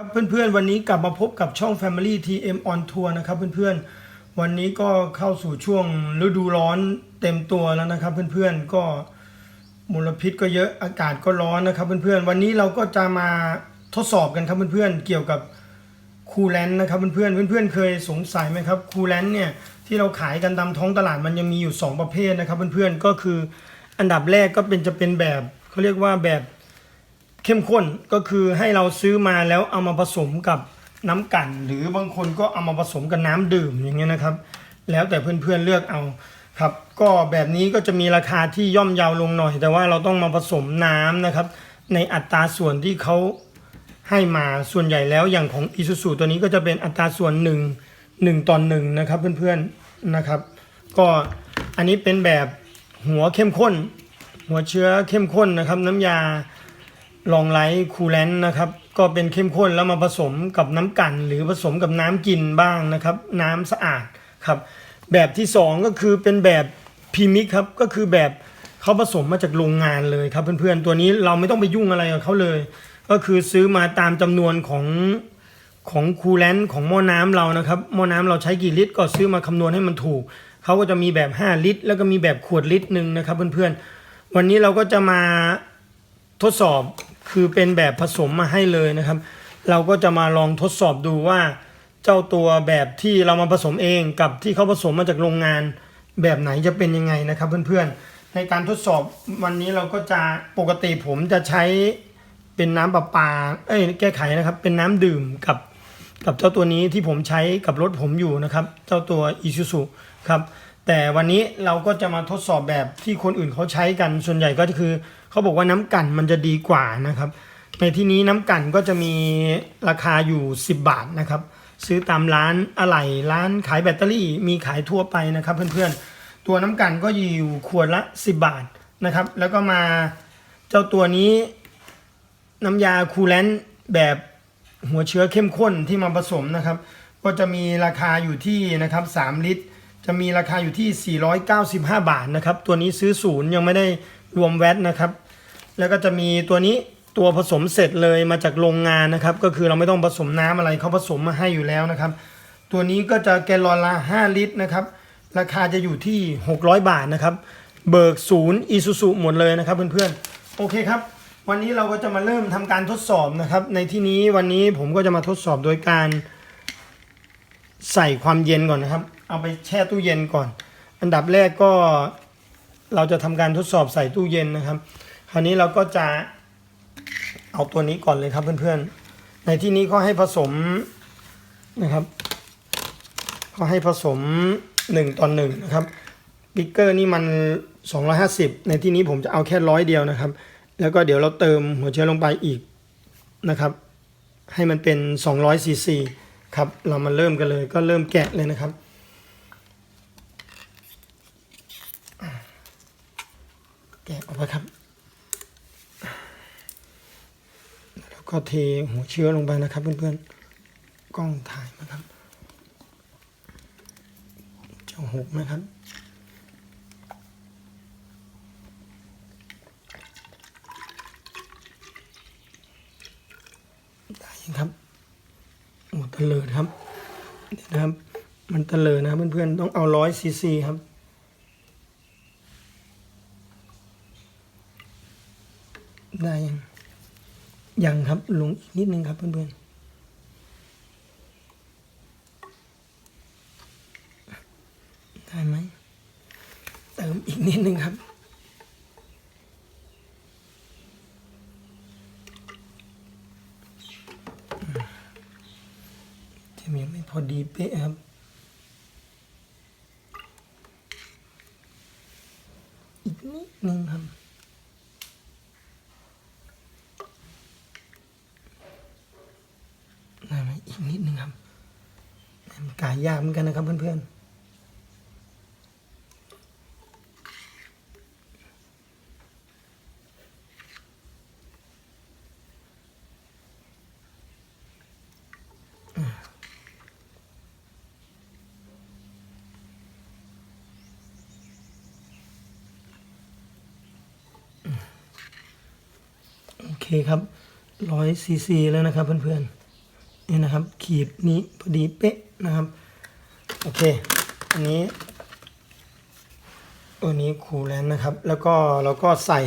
ครับเพื่อนๆวันนี้กลับมาพบกับช่อง Family TM on Tour นะครับเพื่อนๆวันนี้ก็เข้าสู่ช่วงฤดูร้อนเต็มตัวแล้วนะครับเพื่อนๆก็มลพิษก็เยอะอากาศก็ร้อนนะครับเพื่อนๆวันนี้เราก็จะมาทดสอบกันครับเพื่อนๆเกี่ยวกับคูลแลนด์นะครับเพื่อนๆเพื่อนๆเคยสงสัยไหมครับคูลแลนด์เนี่ยที่เราขายกันตามท้องตลาดมันยังมีอยู่ 2 ประเภทนะครับเพื่อนๆก็คืออันดับแรกก็เป็นจะเป็นแบบเขาเรียกว่าแบบ เข้มข้นก็คือให้เราซื้อมาแล้วเอามาผสมกับน้ำกั่น หรือบางคนก็เอามาผสมกับน้ำดื่มอย่างเงี้ยนะครับ แล้วแต่เพื่อนๆเลือกเอาครับ ก็แบบนี้ก็จะมีราคาที่ย่อมเยาวลงหน่อย แต่ว่าเราต้องมาผสมน้ำนะครับ ในอัตราส่วนที่เขาให้มาส่วนใหญ่แล้วอย่างของอิซูซูตัวนี้ก็จะเป็นอัตราส่วนหนึ่งหนึ่งต่อหนึ่งนะครับเพื่อนๆนะครับ ก็อันนี้เป็นแบบหัวเข้มข้น หัวเชื้อเข้มข้นนะครับ น้ำยา ลองไลท์คูลแลนต์นะครับ ก็เป็นเข้มข้นแล้วมาผสมกับน้ำกัน หรือผสมกับน้ำกินบ้างนะครับ น้ำสะอาดครับแบบที่สองก็คือเป็นแบบพรีมิกครับก็คือแบบเขาผสมมาจากโรงงานเลยครับเพื่อนๆตัวนี้เราไม่ต้องไปยุ่งอะไรกับเขาเลย ก็คือซื้อมาตามจำนวนของของคูลแลนต์ของหม้อน้ำเรานะครับหม้อน้ำเราใช้กี่ลิตร ก็ซื้อมาคำนวณให้มันถูกเขาก็จะมีแบบ 5 ลิตร แล้วก็มีแบบขวดลิตรหนึ่งนะครับเพื่อนๆวันนี้เราก็จะมาทดสอบ คือเป็นแบบผสมมาให้เลยนะครับ เราก็จะมาลองทดสอบดูว่า เจ้าตัวแบบที่เรามาผสมเองกับที่เขาผสมมาจากโรงงาน แบบไหนจะเป็นยังไงนะครับเพื่อนๆ ในการทดสอบวันนี้เราก็จะปกติผมจะใช้เป็นน้ำประปา เอ้ยแก้ไขนะครับ เป็นน้ำดื่มกับกับเจ้าตัวนี้ที่ผมใช้กับรถผมอยู่นะครับ เจ้าตัว i s u z u ครับ แต่วันนี้เราก็จะมาทดสอบแบบที่คนอื่นเขาใช้กันส่วนใหญ่ก็คือเขาบอกว่าน้ำกันมันจะดีกว่านะครับ ในที่นี้น้ำกันก็จะมีราคาอยู่ 10 บาทนะครับ ซื้อตามร้านอะไหล่ร้านขายแบตเตอรี่มีขายทั่วไปนะครับเพื่อนๆ ตัวน้ำกันก็อยู่ขวดละ 10 บาทนะครับ แล้วก็มาเจ้าตัวนี้น้ำยาคูลแลนต์แบบหัวเชื้อเข้มข้นที่มาผสมนะครับ ก็จะมีราคาอยู่ที่นะครับ 3 ลิตร จะมีราคาอยู่ที่ 495 บาทนะครับ ตัวนี้ซื้อศูนย์ยังไม่ได้รวมแวตนะครับ แล้วก็จะมีตัวนี้ตัวผสมเสร็จเลยมาจากโรงงานนะครับ ก็คือเราไม่ต้องผสมน้ำอะไรเขาผสมมาให้อยู่แล้วนะครับ ตัวนี้ก็จะแกลลอนละ 5 ลิตรนะครับ ราคาจะอยู่ที่ 600 บาทนะครับ เบิกศูนย์อีซูซูหมดเลยนะครับเพื่อนๆ โอเคครับ วันนี้เราก็จะมาเริ่มทำการทดสอบนะครับ ในที่นี้วันนี้ผมก็จะมาทดสอบโดยการใส่ความเย็นก่อนนะครับ เอาไปแช่ตู้เย็นก่อน อันดับแรกก็เราจะทำการทดสอบใส่ตู้เย็นนะครับ คราวนี้เราก็จะเอาตัวนี้ก่อนเลยครับเพื่อนๆ ในที่นี้ก็ให้ผสมนะครับก็ให้ผสม1ต่อหนึ่งนะครับบิ๊กเกอร์นี่มัน 250 ในที่นี้ผมจะเอาแค่ร้อยเดียวนะครับ แล้วก็เดี๋ยวเราเติมหัวเชื้อลงไปอีกนะครับ ให้มันเป็น200ซีซีครับ เรามาเริ่มกันเลยก็เริ่มแกะเลยนะครับ แกะออกไปครับ แล้วก็เทหัวเชื้อลงไปนะครับ เพื่อนๆ กล้องถ่ายนะครับ จะหกไหมครับได้ยังครับโอ้ตะเลิดครับเดี๋ยวนะครับ มันตะเลิดนะครับเพื่อนๆ ต้องเอาร้อยซีซีครับ ได้ยัง ยังครับลงอีกนิดนึงครับเพื่อนๆได้ไหมเติมอีกนิดนึงครับ จะมีไม่พอดีเป๊ะครับ อีกนิดนึงครับ ได้ไหมอีกนิดนึงครับมันกายากเหมือนกันนะครับเพื่อนโอเคครับร้อยซีซีแล้วนะครับเพื่อนนี่นะครับ ขีดนี้พอดีเป๊ะนะครับ โอเค อันนี้ ตัวนี้คูลแลนนะครับ แล้วก็เราก็ใส่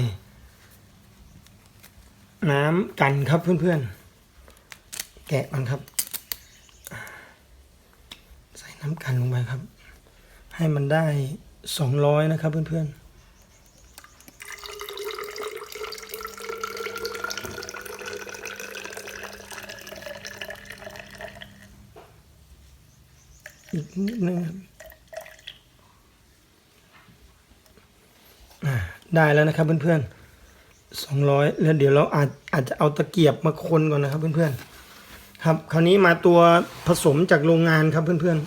น้ำกันครับเพื่อนๆ แกะมันครับ ใส่น้ำกันลงไปครับ ให้มันได้สองร้อยนะครับเพื่อนๆ นิดนึงครับได้แล้วนะครับเพื่อนๆสองร้อยแล้วเดี๋ยวเราอาจอาจจะเอาตะเกียบมาคนก่อนนะครับเพื่อนๆครับคราวนี้มาตัวผสมจากโรงงานครับเพื่อน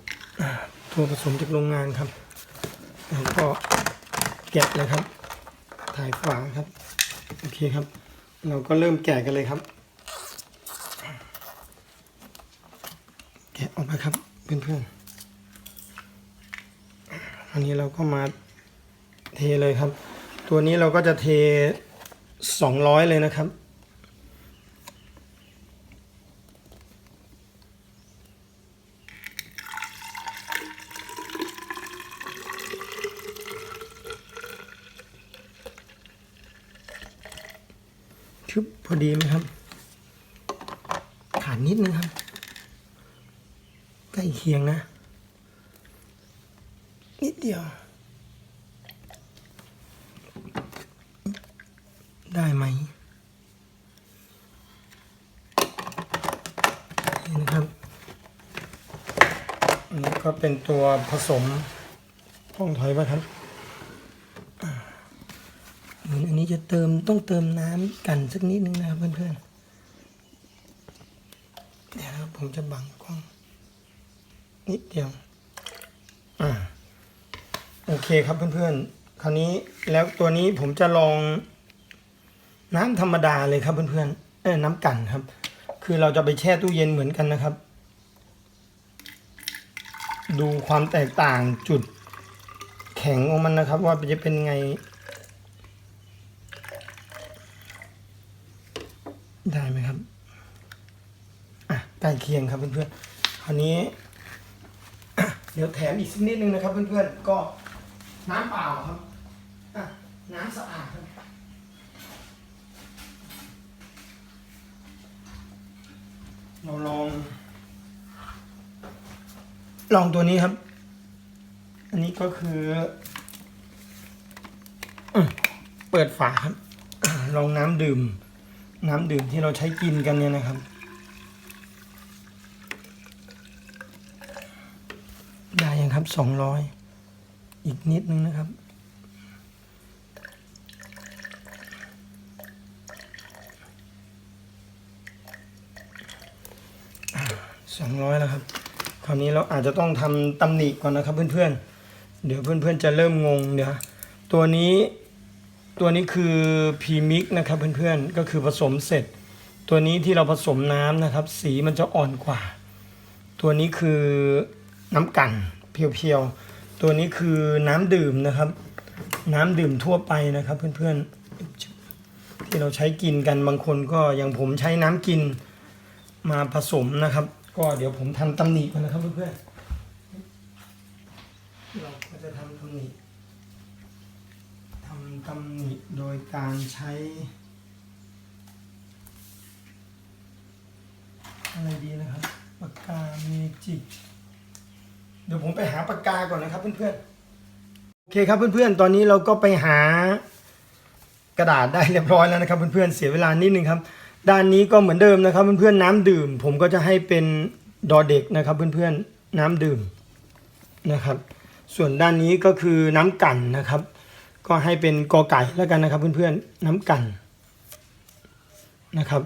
ๆตัวผสมจากโรงงานครับแล้วก็แกะเลยครับ ถ่ายฝาครับโอเคครับ เราก็เริ่มแกะกันเลยครับ แกะออกมาครับ เพื่อนๆอันนี้เราก็มาเทเลยครับ ตัวนี้เราก็จะเท200เลยนะครับชึบพอดีไหมครับ ขาดนิดนึงครับ ใกล้เคียงนะ นิดเดียว ได้ไหมนี่นะครับอันนี้ก็เป็นตัวผสมต้องถอยมาครับเหมือนอันนี้จะเติมต้องเติมน้ำกันสักนิดนึงนะครับเพื่อนๆ เดี๋ยวผมจะบังกล้อง นิดเดียว อ่า โอเคครับเพื่อนๆ คราวนี้แล้วตัวนี้ผมจะลองน้ำธรรมดาเลยครับเพื่อนๆ เอ้ยน้ำกันครับ คือเราจะไปแช่ตู้เย็นเหมือนกันนะครับ ดูความแตกต่างจุดแข็งของมันนะครับ ว่าจะเป็นไงได้ไหมครับ อะใกล้เคียงครับเพื่อนๆ คราวนี้ เดี๋ยวแถมอีกสักนิดนึงนะครับ เพื่อนๆ ก็น้ำเปล่าครับน้ำสะอาดครับเราลอง ลองตัวนี้ครับ อันนี้ก็คืออเปิดฝาครับลองน้ำดื่ม น้ำดื่มที่เราใช้กินกันเนี่ยนะครับ ได้ยังครับสองร้อยอีกนิดนึงนะครับ สองร้อยแล้วครับ คราวนี้เราอาจจะต้องทำตำหนิก่อนนะครับเพื่อนๆ เดี๋ยวเพื่อนๆจะเริ่มงงเดี๋ยวตัวนี้ตัวนี้คือพรีมิกนะครับเพื่อนๆ ก็คือผสมเสร็จ ตัวนี้ที่เราผสมน้ำนะครับ สีมันจะอ่อนกว่า ตัวนี้คือน้ำกัน เพียวๆ ตัวนี้คือน้ำดื่มนะครับ น้ำดื่มทั่วไปนะครับ เพื่อนๆ ที่เราใช้กินกันบางคนก็อย่างผมใช้น้ำกินมาผสมนะครับ ก็เดี๋ยวผมทำตำหนิมันนะครับเพื่อนๆ เราก็จะทำตำหนิทำตำหนิโดยการใช้อะไรดีนะครับปากกาเมจิก เดี๋ยวผมไปหาปากกาก่อนนะครับเพื่อนๆ โอเคครับเพื่อนๆ ตอนนี้เราก็ไปหากระดาษได้เรียบร้อยแล้วนะครับเพื่อนๆ เสียเวลานิดนึงครับ ด้านนี้ก็เหมือนเดิมนะครับเพื่อนๆ น้ำดื่ม ผมก็จะให้เป็นดอเด็กนะครับเพื่อนๆ น้ำดื่มนะครับ ส่วนด้านนี้ก็คือน้ำกันนะครับ ก็ให้เป็นกอไก่แล้วกันนะครับเพื่อนๆ น้ำกันนะครับ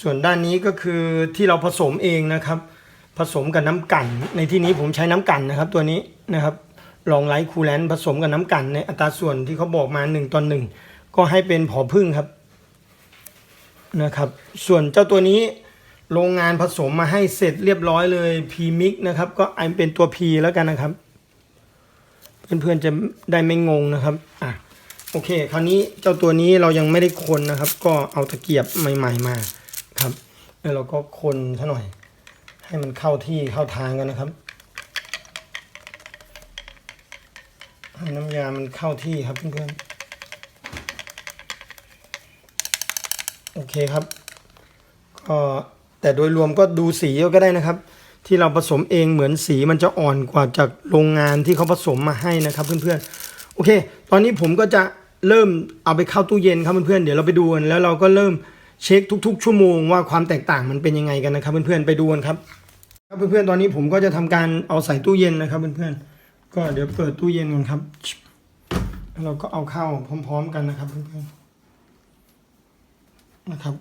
ส่วนด้านนี้ก็คือที่เราผสมเองนะครับ ผสมกับน้ำกัน ในที่นี้ผมใช้น้ำกันนะครับตัวนี้นะครับลองไลท์คูลแลนผสมกับน้ำกันในอัตราส่วนที่เขาบอกมา1ต่อ1ก็ให้เป็นผอพึ่งครับนะครับ ส่วนเจ้าตัวนี้โรงงานผสมมาให้เสร็จเรียบร้อยเลยพีมิกนะครับ ก็ไอเป็นตัว P แล้วกันนะครับ เพื่อนๆจะได้ไม่งงนะครับอะโอเค คราวนี้เจ้าตัวนี้เรายังไม่ได้คนนะครับ ก็เอาตะเกียบใหม่ ๆมาครับแล้วเราก็คนซะหน่อย ให้มันเข้าที่เข้าทางกันนะครับให้น้ำยามันเข้าที่ครับเพื่อนๆโอเคครับก็แต่โดยรวมก็ดูสีก็ได้นะครับ ที่เราผสมเองเหมือนสีมันจะอ่อนกว่าจากโรงงานที่เขาผสมมาให้นะครับเพื่อนๆโอเค ตอนนี้ผมก็จะเริ่มเอาไปเข้าตู้เย็นครับเพื่อนๆเดี๋ยวเราไปดูกันแล้วเราก็เริ่มเช็คทุก ๆ ชั่วโมงว่าความแตกต่างมันเป็นยังไงกันนะครับเพื่อนๆไปดูกันครับ ครับเพื่อนๆ ตอนนี้ผมก็จะทำการเอาใส่ตู้เย็นนะครับ เพื่อนๆ ก็เดี๋ยวเปิดตู้เย็นกันครับ เราก็เอาเข้าพร้อม ๆ กันนะครับ เพื่อนๆ นะครับ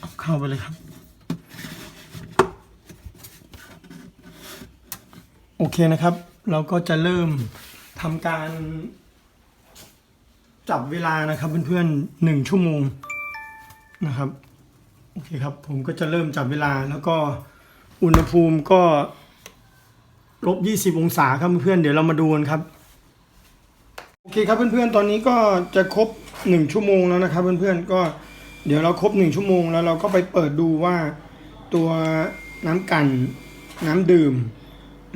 เอาเข้าไปเลยครับโอเคนะครับ เราก็จะเริ่มทำการจับเวลานะครับเพื่อนๆหนึ่งชั่วโมงนะครับโอเคครับผมก็จะเริ่มจับเวลาแล้วก็อุณหภูมิก็ลบ20องศาครับเพื่อนๆเดี๋ยวเรามาดูกันครับโอเคครับเพื่อนๆตอนนี้ก็จะครบหนึ่งชั่วโมงแล้วนะครับเพื่อนๆก็เดี๋ยวเราครบหนึ่งชั่วโมงแล้วเราก็ไปเปิดดูว่าตัวน้ำกันน้ำดื่ม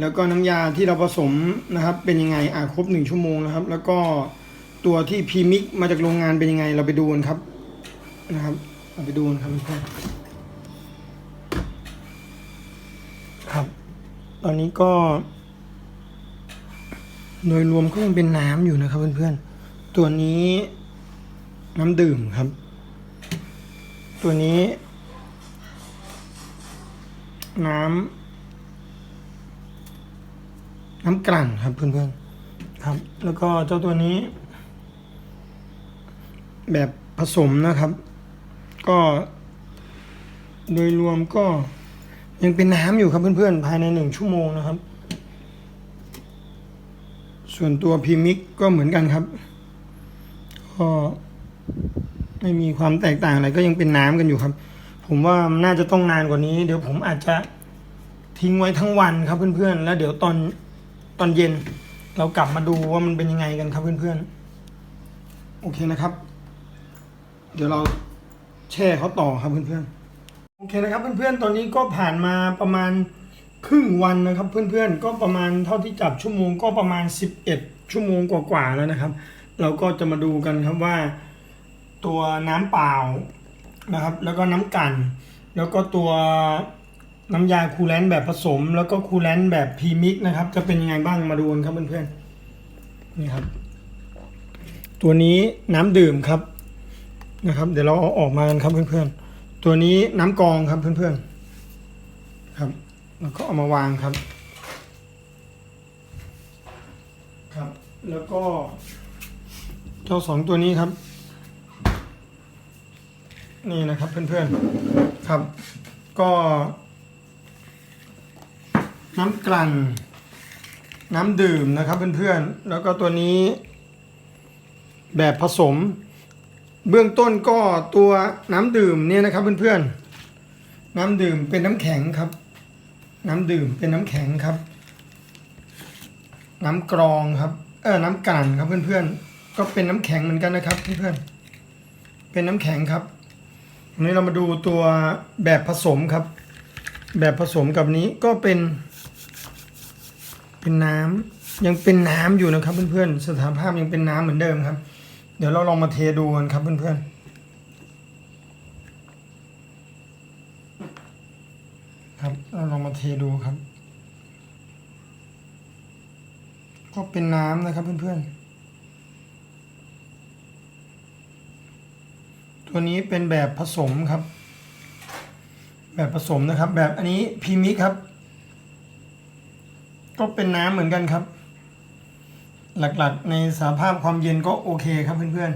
แล้วก็น้ำยาที่เราผสมนะครับเป็นยังไงอะครบหนึ่งชั่วโมงนะครับ แล้วก็ตัวที่พรีมิกมาจากโรงงานเป็นยังไง เราไปดูกันครับนะครับเราไปดูกันครับเพื่อนครับ ตอนนี้ก็ โดยรวมก็ยังเป็นน้ำอยู่นะครับเพื่อนๆตัวนี้น้ำดื่มครับ ตัวนี้ น้ำ น้ำกลั่นครับเพื่อนๆครับ แล้วก็เจ้าตัวนี้ แบบผสมนะครับ ก็ โดยรวมก็ยังเป็นน้ำอยู่ครับเพื่อนๆ ภายในหนึ่งชั่วโมงนะครับ ส่วนตัวพรีมิกก็เหมือนกันครับ ก็ไม่มีความแตกต่างอะไรก็ยังเป็นน้ำกันอยู่ครับ ผมว่านน่าจะต้องนานกว่านี้ เดี๋ยวผมอาจจะทิ้งไว้ทั้งวันครับเพื่อนๆ แล้วเดี๋ยวตอน ตอนเย็น เรากลับมาดูว่ามันเป็นยังไงกันครับเพื่อนๆ โอเคนะครับ เดี๋ยวเราแช่เขาต่อครับเพื่อนๆ โอเคนะครับเพื่อนๆ ตอนนี้ก็ผ่านมาประมาณครึ่งวันนะครับ เพื่อนๆ ก็ประมาณเท่าที่จับชั่วโมงก็ประมาณ 11 ชั่วโมงกว่าๆแล้วนะครับ เราก็จะมาดูกันครับว่า ตัวน้ำเปล่านะครับ แล้วก็น้ำกัน แล้วก็ตัว น้ำยาคูลแลนต์แบบผสม แล้วก็คูลแลนต์แบบพรีมิกนะครับ จะเป็นยังไงบ้างมาดูกันครับเพื่อนๆนี่ครับ ตัวนี้น้ำดื่มครับนะครับ เดี๋ยวเราเอาออกมากันครับเพื่อนๆ ตัวนี้น้ำกองครับเพื่อนๆครับ แล้วก็เอามาวางครับครับ แล้วก็ เจ้าสองตัวนี้ครับ นี่นะครับเพื่อนๆครับ ก็ น้ำกลั่น น้ำดื่มนะครับเพื่อนๆ แล้วก็ตัวนี้แบบผสม เบื้องต้นก็ตัวน้ำดื่มเนี่ยนะครับเพื่อนๆ น้ำดื่มเป็นน้ำแข็งครับ น้ำดื่มเป็นน้ำแข็งครับ น้ำกรองครับ เออน้ำกลั่นครับเพื่อนๆ ก็เป็นน้ำแข็งเหมือนกันนะครับเพื่อนๆ เป็นน้ำแข็งครับวันนี้เรามาดูตัวแบบผสมครับ แบบผสมกับนี้ก็เป็น เป็นน้ำยังเป็นน้ำอยู่นะครับเพื่อนๆสถานภาพยังเป็นน้ำเหมือนเดิมครับ เดี๋ยวเราลองมาเทดูกันครับเพื่อนๆครับเราลองมาเทดูครับ ก็เป็นน้ำนะครับเพื่อนๆ ตัวนี้เป็นแบบผสมครับ แบบผสมนะครับ แบบอันนี้พรีมิกครับ ก็เป็นน้ำเหมือนกันครับ หลักๆ ในสาภาพความเย็นก็โอเคครับเพื่อน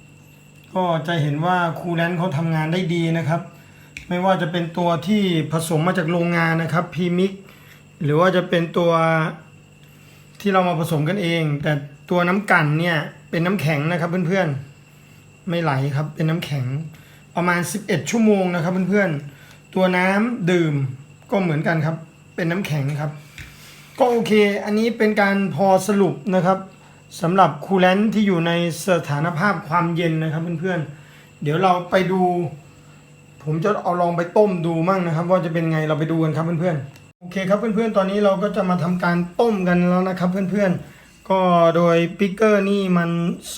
ๆ ก็จะเห็นว่าคูลแลนต์เขาทำงานได้ดีนะครับ ไม่ว่าจะเป็นตัวที่ผสมมาจากโรงงานนะครับพรีมิกหรือว่าจะเป็นตัวที่เรามาผสมกันเอง แต่ตัวน้ำกันเนี่ยเป็นน้ำแข็งนะครับเพื่อนๆ ไม่ไหลครับเป็นน้ำแข็งประมาณ 11 ชั่วโมงนะครับเพื่อนๆ ตัวน้ำดื่มก็เหมือนกันครับ เป็นน้ำแข็งครับ ก็โอเค อันนี้เป็นการพอสรุปนะครับสำหรับคูลแลนที่อยู่ในสถานภาพความเย็นนะครับเพื่อนๆ เดี๋ยวเราไปดู ผมจะเอาลองไปต้มดูมั่งนะครับ ว่าจะเป็นไงเราไปดูกันครับเพื่อนๆ โอเคครับเพื่อนๆ ตอนนี้เราก็จะมาทำการต้มกันแล้วนะครับเพื่อนๆ ก็โดยปิกเกอร์นี่มัน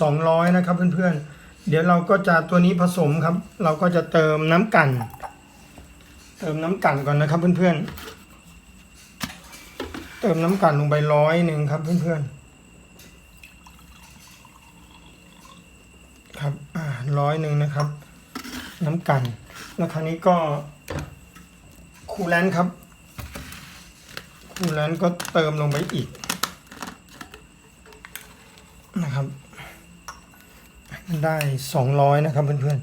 200 นะครับเพื่อนๆ เดี๋ยวเราก็จะตัวนี้ผสมครับ เราก็จะเติมน้ำกัน เติมน้ำกันก่อนนะครับเพื่อนๆ เติมน้ำกันลงไปร้อยหนึ่งครับ เพื่อนๆ ครับ อ่าร้อยหนึ่งนะครับ น้ำกัน แล้วคราวนี้ก็คูลแลนต์ครับ คูลแลนต์ก็เติมลงไปอีก นะครับ มันได้สองร้อยนะครับเพื่อน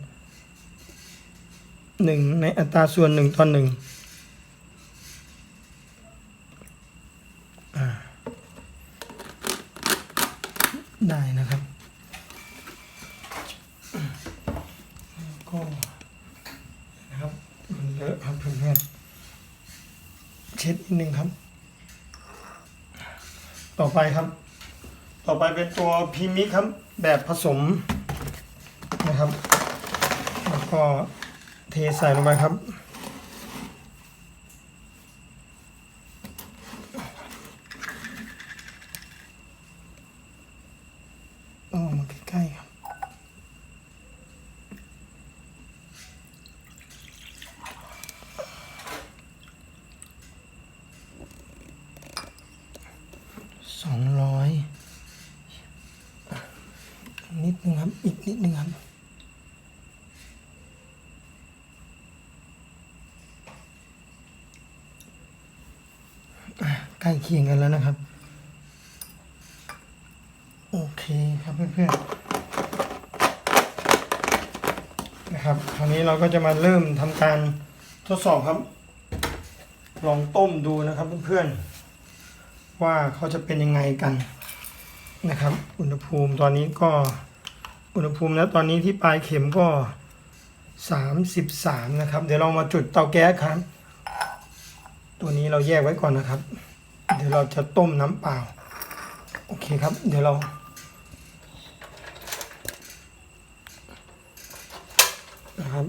ๆหนึ่งในอัตราส่วนหนึ่งต่อหนึ่งอ่าได้นะครับ ก็นะครับมันเลอะครับเพื่อนๆเช็ดนิดนึงครับ ต่อ ไปครับ ต่อไปเป็นตัวพีมิกครับ แบบผสมนะครับ แล้วก็เทใส่ลงไปครับ เอามาใกล้ๆครับ สองร้อยนิดนึงครับ อีกนิดนึงครับใกล้เคียงกันแล้วนะครับ โอเคครับเพื่อนๆนะครับคราวนี้เราก็จะมาเริ่มทำการทดสอบครับ ลองต้มดูนะครับเพื่อนๆ ว่าเขาจะเป็นยังไงกันนะครับ อุณหภูมิตอนนี้ก็อุณหภูมิแล้วตอนนี้ที่ปลายเข็มก็ 33 นะครับ เดี๋ยวเรามาจุดเตาแก๊สครับ ตัวนี้เราแยกไว้ก่อนนะครับ เดี๋ยวเราจะต้มน้ำเปล่า โอเคครับ เดี๋ยวเรานะครับ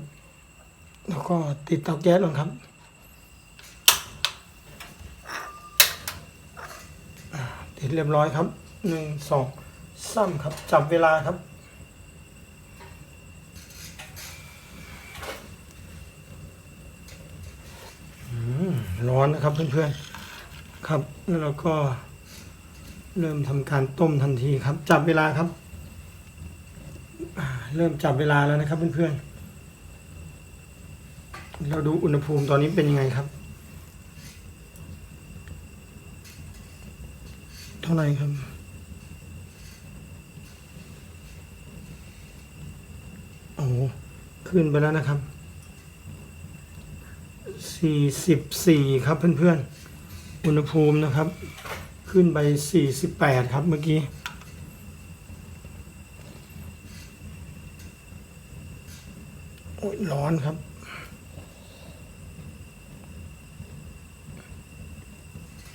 แล้วก็ติดเตาแก๊สลงครับ ติดเรียบร้อยครับหนึ่งสองซ้ำครับ จับเวลาครับอืมร้อนนะครับเพื่อนๆ ครับแล้วเราก็เริ่มทำการต้มทันทีครับ จับเวลาครับ เริ่มจับเวลาแล้วนะครับเพื่อนๆ เราดูอุณหภูมิตอนนี้เป็นยังไงครับ ท่าไหร่ครับ โอ้ขึ้นไปแล้วนะครับสี่สิบสี่ครับเพื่อนๆ อุณหภูมินะครับ ขึ้นไปสี่สิบแปดครับเมื่อกี้โอ้ยร้อนครับ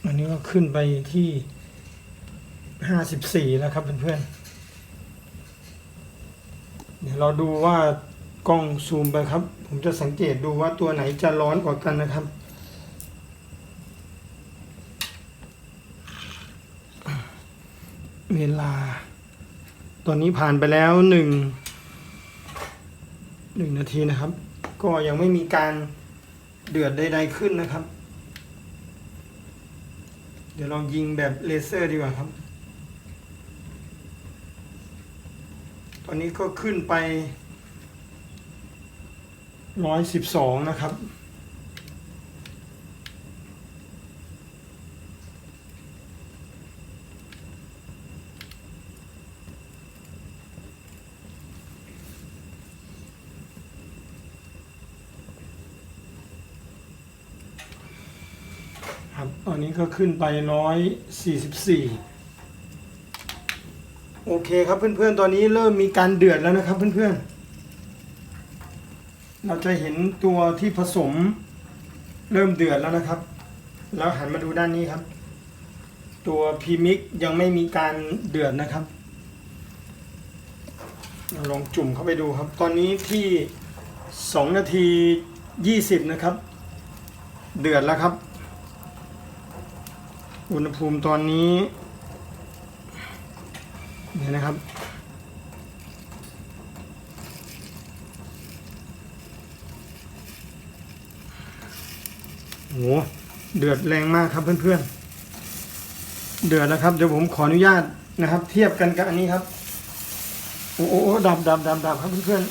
อันนี้ก็ขึ้นไปที่ ห้าสิบสี่แล้วครับเพื่อนๆเดี๋ยวเราดูว่ากล้องซูมไปครับ ผมจะสังเกตดูว่าตัวไหนจะร้อนกว่ากันนะครับเวลา ตอนนี้ผ่านไปแล้วหนึ่งหนึ่งนาทีนะครับ ก็ยังไม่มีการเดือดใดๆขึ้นนะครับ เดี๋ยวเรายิงแบบเลเซอร์ดีกว่าครับ ตอนนี้ก็ขึ้นไปร้อยสิบสองนะครับ ครับตอนนี้ก็ขึ้นไปร้อยสี่สิบสี่ โอเคครับเพื่อนๆ ตอนนี้เริ่มมีการเดือดแล้วนะครับเพื่อนๆ เราจะเห็นตัวที่ผสมเริ่มเดือดแล้วนะครับ แล้วหันมาดูด้านนี้ครับ ตัวพีมิกยังไม่มีการเดือดนะครับลองจุ่มเข้าไปดูครับ ตอนนี้ที่สองนาทียี่สิบนะครับ เดือดแล้วครับ อุณหภูมิตอนนี้ เดี๋ยนะครับโหเดือดแรงมากครับเพื่อนๆ เดือดแล้วครับเดี๋ยวผมขออนุญาตนะครับ เทียบกันกับอันนี้ครับโอ้โหดับดับดับดับครับเพื่อน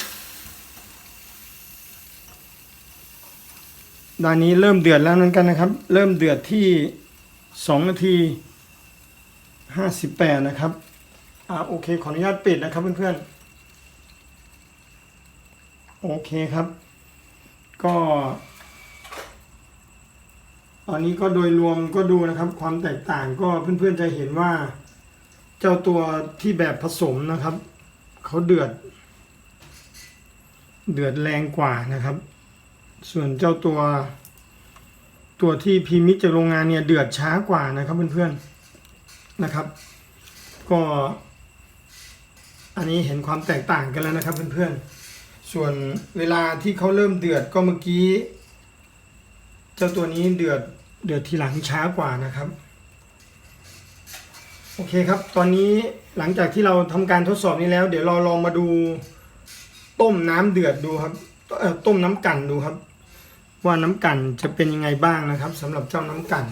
ๆด้านนี้เริ่มเดือดแล้วเหมือนกันนะครับ เริ่มเดือดที่สองนาทีห้าสิบแปดนะครับ อ่าโอเค ขออนุญาตปิดนะครับเพื่อนๆ โอเคครับ ก็ ตอนนี้ก็โดยรวมก็ดูนะครับ ความแตกต่างก็เพื่อนๆจะเห็นว่า เจ้าตัวที่แบบผสมนะครับ เขาเดือด เดือดแรงกว่านะครับ ส่วนเจ้าตัว ตัวที่พิมิตจากโรงงานเนี่ยเดือดช้ากว่านะครับเพื่อนๆนะครับ ก็ อันนี้เห็นความแตกต่างกันแล้วนะครับเพื่อนๆ ส่วนเวลาที่เขาเริ่มเดือดก็เมื่อกี้ เจ้าตัวนี้เดือดเดือดทีหลังช้ากว่านะครับ โอเคครับ ตอนนี้หลังจากที่เราทำการทดสอบนี้แล้ว เดี๋ยวเราลองมาดูต้มน้ำเดือดดูครับต้มน้ำกันดูครับ ว่าน้ำกันจะเป็นยังไงบ้างนะครับสำหรับเจ้าน้ำกัน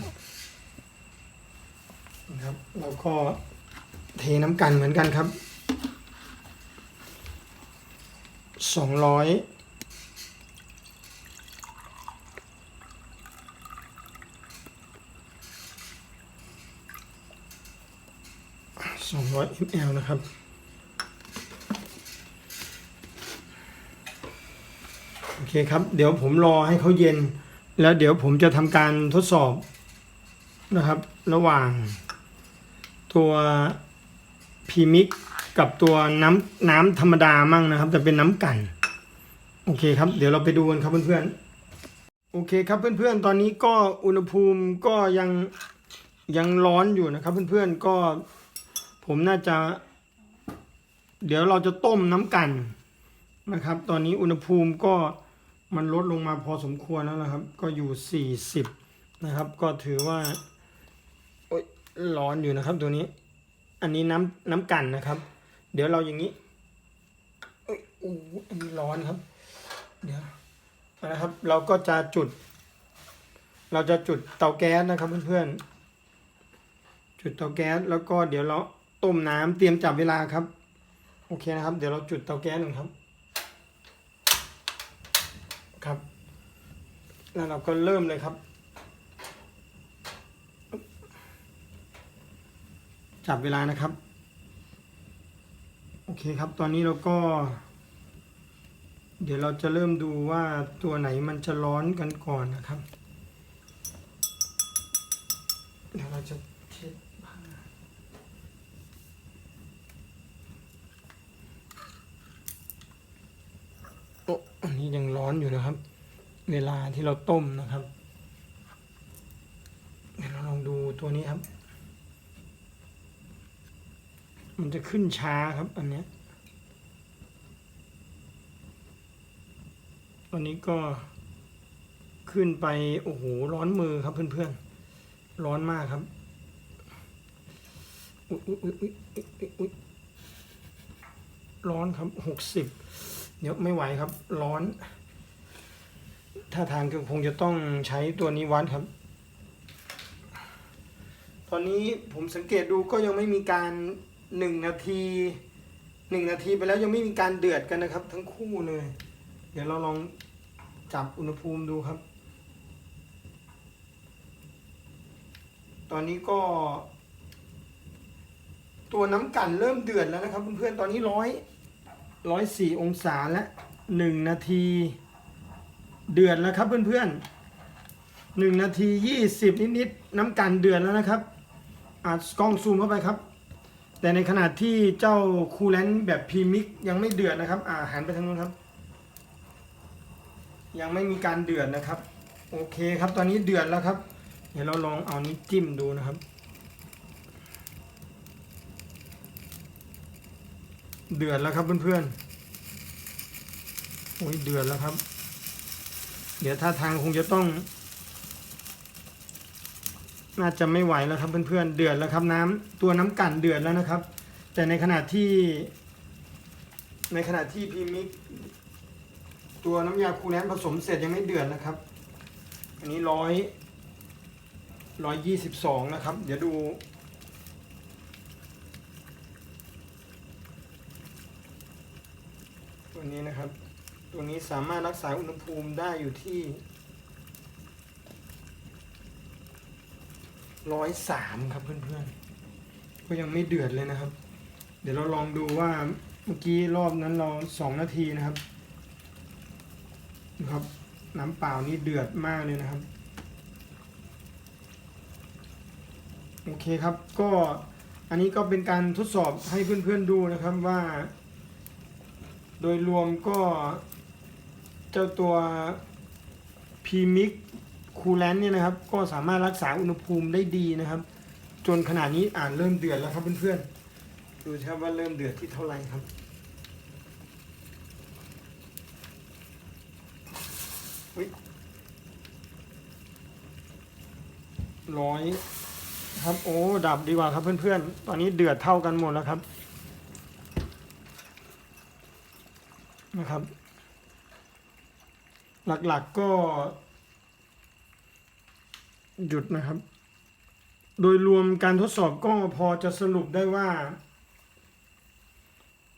นะครับเราก็เทน้ำกันเหมือนกันครับ สองร้อย200 ml นะครับโอเคครับ เดี๋ยวผมรอให้เขาเย็น แล้วเดี๋ยวผมจะทำการทดสอบนะครับ ระหว่างตัวพีมิก กับตัวน้ำน้ำธรรมดามั่งนะครับ แต่เป็นน้ำกัน โอเคครับ เดี๋ยวเราไปดูกันครับเพื่อนๆ โอเคครับเพื่อนๆ ตอนนี้ก็อุณหภูมิก็ยังยังร้อนอยู่นะครับ เพื่อนๆ ก็ผมน่าจะ เดี๋ยวเราจะต้มน้ำกันนะครับ ตอนนี้อุณหภูมิก็มันลดลงมาพอสมควรแล้วนะครับ ก็อยู่ 40 นะครับ ก็ถือว่าโอ๊ยร้อนอยู่นะครับตัวนี้ อันนี้น้ำน้ำกันนะครับ เดี๋ยวเราอย่างนี้เอ้ยอู้อันนี้ร้อนครับ เดี๋ยวนะครับ เราก็จะจุด เราจะจุดเตาแก๊สนะครับเพื่อนๆ จุดเตาแก๊สแล้วก็เดี๋ยวเราต้มน้ำเตรียมจับเวลาครับ โอเคนะครับ เดี๋ยวเราจุดเตาแก๊สหนึ่งครับ ครับ แล้วเราก็เริ่มเลยครับ จับเวลานะครับ โอเคครับ ตอนนี้เราก็ เดี๋ยวเราจะเริ่มดูว่าตัวไหนมันจะร้อนกันก่อนนะครับเดี๋ยวเราจะเช็ดผ้าโอ้อันนี้ยังร้อนอยู่นะครับ เวลาที่เราต้มนะครับ เดี๋ยวเราลองดูตัวนี้ครับ มันจะขึ้นช้าครับอันเนี้ยตอนนี้ก็ขึ้นไป โอ้โห ร้อนมือครับเพื่อนๆ ร้อนมากครับร้อนครับหกสิบเดี๋ยวไม่ไหวครับ ร้อน ถ้าทางก็คงจะต้องใช้ตัวนี้วัดครับ ตอนนี้ผมสังเกตดูก็ยังไม่มีการ หนึ่งนาทีหนึ่งนาทีไปแล้วยังไม่มีการเดือดกันนะครับ ทั้งคู่เลย เดี๋ยวเราลองจับอุณหภูมิดูครับ ตอนนี้ก็ ตัวน้ำกันเริ่มเดือดแล้วนะครับเพื่อนๆตอนนี้ร้อยร้อยสี่องศาและหนึ่งนาที เดือดแล้วครับเพื่อนๆหนึ่งนาทียี่สิบนิดๆน้ำกันเดือดแล้วนะครับอ่ากล้องซูมเข้าไปครับ แต่ในขณะที่เจ้าคูลแลนต์แบบพรีมิกยังไม่เดือดนะครับอ่าหันไปทางนู้นครับ ยังไม่มีการเดือดนะครับ โอเคครับตอนนี้เดือดแล้วครับ เดี๋ยวเราลองเอานี้จิ้มดูนะครับ เดือดแล้วครับเพื่อนๆโอ้ยเดือดแล้วครับ เดี๋ยวท่าทางคงจะต้อง น่าจะไม่ไหวแล้วครับเพื่อนๆเดือดแล้วครับน้ำตัวน้ำกันเดือดแล้วนะครับ แต่ในขณะที่ ในขณะที่พีมิกตัวน้ำยาคูลแลนผสมเสร็จยังไม่เดือดนะครับ อันนี้ร้อยร้อยยี่สิบสองนะครับ เดี๋ยวดูตัวนี้นะครับ ตัวนี้สามารถรักษาอุณหภูมิได้อยู่ที่ ร้อยสามครับเพื่อนๆ ก็ยังไม่เดือดเลยนะครับ เดี๋ยวเราลองดูว่าเมื่อกี้รอบนั้นเราสองนาทีนะครับนะครับ น้ำเปล่านี่เดือดมากเลยนะครับ โอเคครับก็อันนี้ก็เป็นการทดสอบให้เพื่อนๆดูนะครับว่า โดยรวมก็เจ้าตัว p m i x Coolant เนี่ยนะครับ ก็สามารถรักษาอุณหภูมิได้ดีนะครับ จนขนาดนี้อ่านเริ่มเดือดแล้วครับเพื่อนๆดูครับว่าเริ่มเดือดที่เท่าไหร่ครับร้อยครับโอ้ดับดีกว่าครับเพื่อนๆ ตอนนี้เดือดเท่ากันหมดแล้วครับนะครับ หลักๆก็ หยุดนะครับ โดยรวมการทดสอบก็พอจะสรุปได้ว่า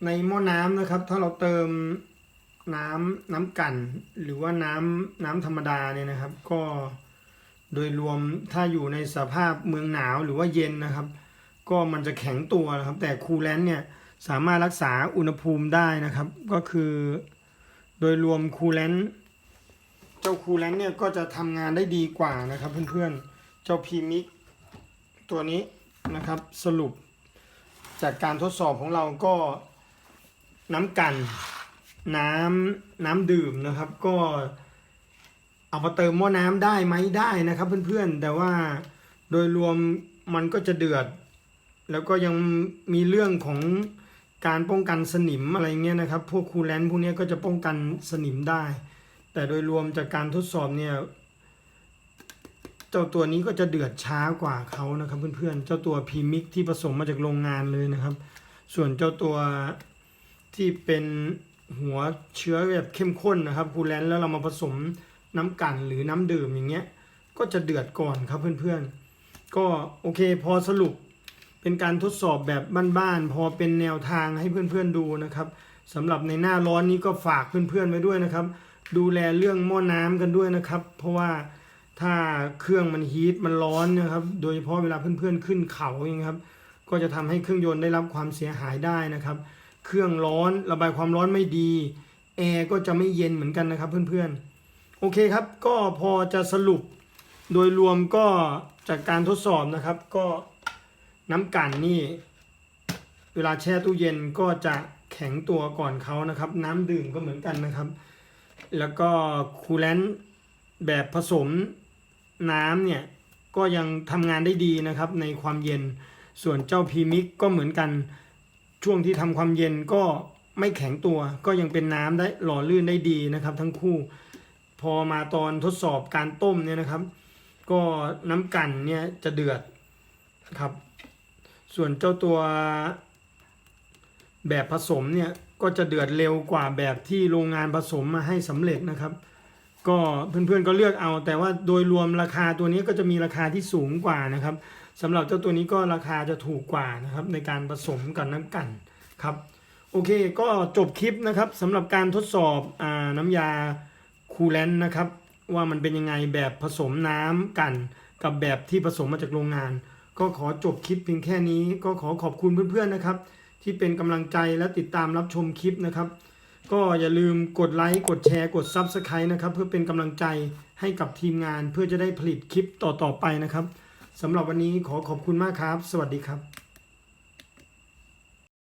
ในหม้อน้ำนะครับ ถ้าเราเติมน้ำน้ำกัน หรือว่าน้ำน้ำธรรมดาเนี่ยนะครับ ก็โดยรวมถ้าอยู่ในสภาพเมืองหนาวหรือว่าเย็นนะครับ ก็มันจะแข็งตัวนะครับ แต่คูลแลนต์เนี่ยสามารถรักษาอุณหภูมิได้นะครับ ก็คือ โดยรวมคูลแลนต์ เจ้าคูแลนต์เนี่ยก็จะทำงานได้ดีกว่านะครับเพื่อนๆ เจ้าพีมิกตัวนี้นะครับสรุปจากการทดสอบของเราก็น้ำกันน้ำน้ำดื่มนะครับ ก็เอามาเติมหม้อน้ำได้ไหมได้นะครับเพื่อนๆ แต่ว่าโดยรวมมันก็จะเดือด แล้วก็ยังมีเรื่องของการป้องกันสนิมอะไรเงี้ยนะครับ พวกคูลแลนต์พวกนี้ก็จะป้องกันสนิมได้ แต่โดยรวมจากการทดสอบเนี่ยเจ้าตัวนี้ก็จะเดือดช้ากว่าเขานะครับเพื่อนๆเจ้าตัวพรีมิกที่ผสมมาจากโรงงานเลยนะครับ ส่วนเจ้าตัวที่เป็นหัวเชื้อแบบเข้มข้นนะครับคูลแลนต์แล้วเรามาผสมน้ำกั่นหรือน้ำดื่มอย่างเงี้ยก็จะเดือดก่อนครับเพื่อนๆ ก็โอเคพอสรุปเป็นการทดสอบแบบบ้านๆพอเป็นแนวทางให้เพื่อนๆดูนะครับสำหรับในหน้าร้อนนี้ก็ฝากเพื่อนๆไว้ด้วยนะครับ ดูแลเรื่องหม้อน้ำกันด้วยนะครับ เพราะว่าถ้าเครื่องมันฮีทมันร้อนนะครับ โดยเฉพาะเวลาเพื่อนๆขึ้นเขาอย่างนี้ครับ ก็จะทำให้เครื่องยนต์ได้รับความเสียหายได้นะครับ เครื่องร้อนระบายความร้อนไม่ดีแอร์ก็จะไม่เย็นเหมือนกันนะครับเพื่อนๆ โอเคครับ ก็พอจะสรุปโดยรวมก็จากการทดสอบนะครับ ก็น้ำกันนี่ เวลาแช่ตู้เย็นก็จะแข็งตัวก่อนเขานะครับ น้ำดื่มก็เหมือนกันนะครับ แล้วก็คูลแลนต์แบบผสมน้ำเนี่ย ก็ยังทำงานได้ดีนะครับในความเย็น ส่วนเจ้าพีมิกก็เหมือนกันช่วงที่ทำความเย็นก็ไม่แข็งตัว ก็ยังเป็นน้ำได้หล่อลื่นได้ดีนะครับ ทั้งคู่พอมาตอนทดสอบการต้มเนี่ยนะครับ ก็น้ำกันเนี่ยจะเดือดครับ ส่วนเจ้าตัวแบบผสมเนี่ย ก็จะเดือดเร็วกว่าแบบที่โรงงานผสมมาให้สำเร็จนะครับ ก็เพื่อนๆก็เลือกเอา แต่ว่าโดยรวมราคาตัวนี้ก็จะมีราคาที่สูงกว่านะครับสำหรับเจ้าตัวนี้ก็ราคาจะถูกกว่านะครับในการผสมกับน้ำกันครับโอเคก็จบคลิปนะครับสำหรับการทดสอบอน้ำยาคูลแลนต์นะครับ ว่ามันเป็นยังไงแบบผสมน้ำกัน กับแบบที่ผสมมาจากโรงงาน ก็ขอจบคลิปเพียงแค่นี้ก็ขอขอบคุณเพื่อนๆนะครับ ที่เป็นกำลังใจและติดตามรับชมคลิปนะครับ ก็อย่าลืมกดไลค์กดแชร์กด Subscribe นะครับ เพื่อเป็นกำลังใจให้กับทีมงานเพื่อจะได้ผลิตคลิปต่อๆไปนะครับสำหรับวันนี้ขอขอบคุณมากครับ สวัสดีครับ